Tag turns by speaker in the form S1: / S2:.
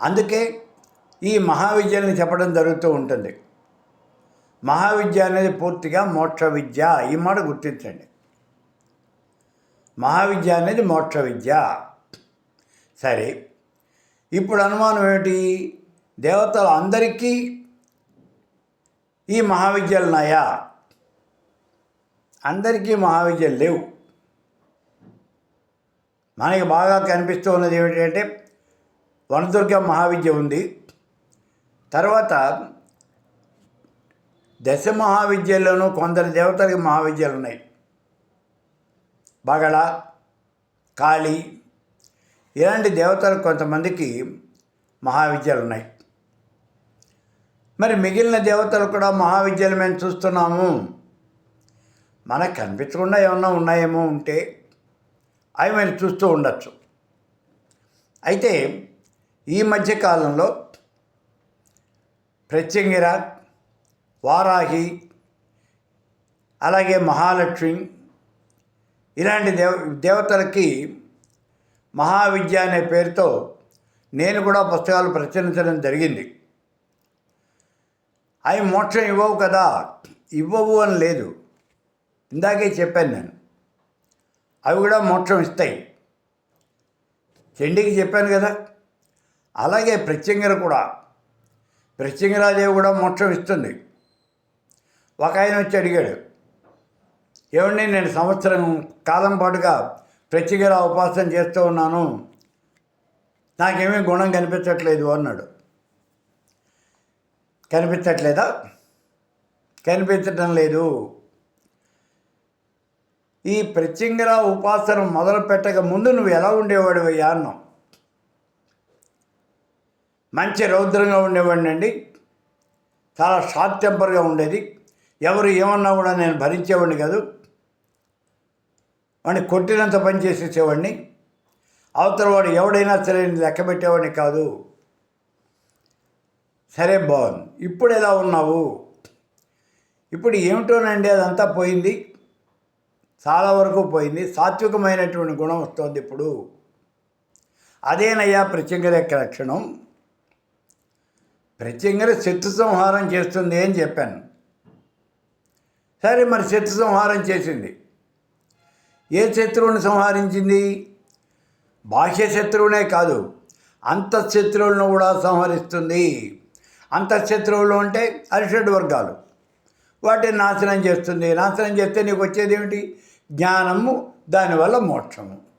S1: అందుకే ఈ మహావిద్యని చెప్పడం జరుగుతూ ఉంటుంది. మహావిద్య అనేది పూర్తిగా మోక్ష విద్య ఈ మాట గుర్తించండి. మహావిద్య అనేది మోక్ష విద్య. సరే ఇప్పుడు అనుమానం ఏమిటి? దేవతలు అందరికీ ఈ మహావిద్యలు ఉన్నాయా? అందరికీ మహావిద్యలు లేవు. మనకి బాగా కనిపిస్తూ ఉన్నది ఏమిటంటే వనదుర్గ మహావిద్య ఉంది. తర్వాత దశ మహావిద్యల్లోనూ కొందరు దేవతలకి మహావిద్యలు ఉన్నాయి బగళ కాళీ ఇలాంటి దేవతలు కొంతమందికి మహావిద్యలు ఉన్నాయి మరి మిగిలిన దేవతలు కూడా మహావిద్యలు మేము చూస్తున్నాము. మనకు కనిపించకుండా ఏమన్నా ఉన్నాయేమో ఉంటే అవి మేము చూస్తూ ఉండొచ్చు. అయితే ఈ మధ్య కాలంలో ప్రత్యంగిర వారాహి అలాగే మహాలక్ష్మి ఇలాంటి దేవ దేవతలకి మహావిద్య అనే పేరుతో నేను కూడా పుస్తకాలు ప్రచురించడం జరిగింది. అవి మోక్షం ఇవ్వవు కదా ఇవ్వవు అని లేదు. ఇందాకే చెప్పాను నేను. అవి కూడా మోక్షం ఇస్తాయి. చెండికి చెప్పాను కదా అలాగే ప్రత్యంగిర కూడా. ప్రత్యంగిరాదేవి కూడా మోక్షం ఇస్తుంది. ఒక ఆయన వచ్చి అడిగాడు ఏమండి నేను సంవత్సరం కాలం పాటుగా ప్రత్యంగిర ఉపాసన చేస్తూ ఉన్నాను. నాకేమీ గుణం కనిపించట్లేదు అన్నాడు. కనిపించట్లేదా? కనిపించటం లేదు. ఈ ప్రత్యంగర ఉపాసన మొదలు పెట్టక ముందు నువ్వు ఎలా ఉండేవాడు అయ్యా అన్నాం. మంచి రౌద్రంగా ఉండేవాడిని అండి. చాలా షార్ట్ టెంపర్గా ఉండేది. ఎవరు ఏమన్నా కూడా నేను భరించేవాడిని కాదు. వాడిని కొట్టినంత పని చేసేసేవాడిని. అవతల వాడు ఎవడైనా సరే లెక్క పెట్టేవాడిని కాదు. సరే బాగుంది ఇప్పుడు ఎలా ఉన్నావు? ఇప్పుడు ఏమిటోనండి అదంతా పోయింది. చాలా వరకు పోయింది. సాత్వికమైనటువంటి గుణం వస్తుంది ఇప్పుడు. అదేనయ్యా ప్రత్యంగర లెక్క లక్షణం. ప్రత్యేకంగా శత్రు సంహారం చేస్తుంది అని చెప్పాను. సరే మరి శత్రు సంహారం చేసింది. ఏ శత్రువుని సంహరించింది? బాహ్య శత్రువునే కాదు అంతఃశత్రువులను కూడా సంహరిస్తుంది. అంతఃశత్రువులు అంటే అరిషడ్ వర్గాలు. వాటిని నాశనం చేస్తుంది. నాశనం చేస్తే నీకు వచ్చేది ఏమిటి? జ్ఞానము దానివల్ల మోక్షము.